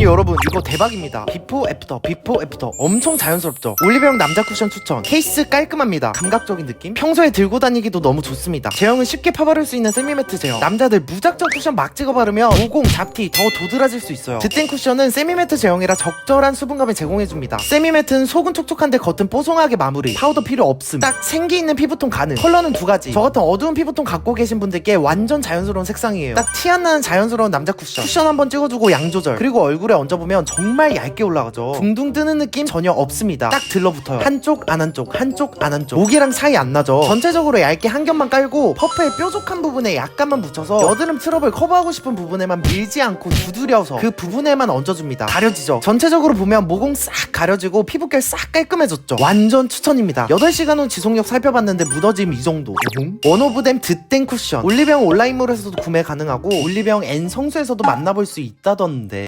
아니 여러분 이거 대박입니다. 비포 애프터 비포 애프터. 엄청 자연스럽죠? 올리브영 남자 쿠션 추천. 케이스 깔끔합니다. 감각적인 느낌? 평소에 들고 다니기도 너무 좋습니다. 제형은 쉽게 파바를 수 있는 세미매트 제형 남자들 무작정 쿠션 막 찍어 바르면 모공 잡티 더 도드라질 수 있어요. 드땡 쿠션은 세미매트 제형이라 적절한 수분감을 제공해줍니다. 세미매트는 속은 촉촉한데 겉은 뽀송하게 마무리. 파우더 필요 없음. 딱 생기 있는 피부톤 가능. 컬러는 두 가지. 저 같은 어두운 피부톤 갖고 계신 분들께 완전 자연스러운 색상이에요. 딱 티 안 나는 자연스러운 남자 쿠션. 쿠션 한번 찍어주고 양 조절. 그리고 얼굴 에 얹어보면 정말 얇게 올라가죠. 둥둥 뜨는 느낌 전혀 없습니다. 딱 들러붙어요. 한쪽 안 한쪽 한쪽 안 한쪽. 목이랑 사이 안 나죠. 전체적으로 얇게 한 겹만 깔고 퍼프의 뾰족한 부분에 약간만 붙여서 여드름 트러블 커버하고 싶은 부분에만 밀지 않고 두드려서 그 부분에만 얹어줍니다. 가려지죠? 전체적으로 보면 모공 싹 가려지고 피부결 싹 깔끔해졌죠? 완전 추천입니다. 8시간 후 지속력 살펴봤는데 무너짐 이 정도. 원오브댐 드땡 쿠션. 올리브영 온라인몰에서도 구매 가능하고 올리브영 N 성수에서도 만나볼 수 있다던데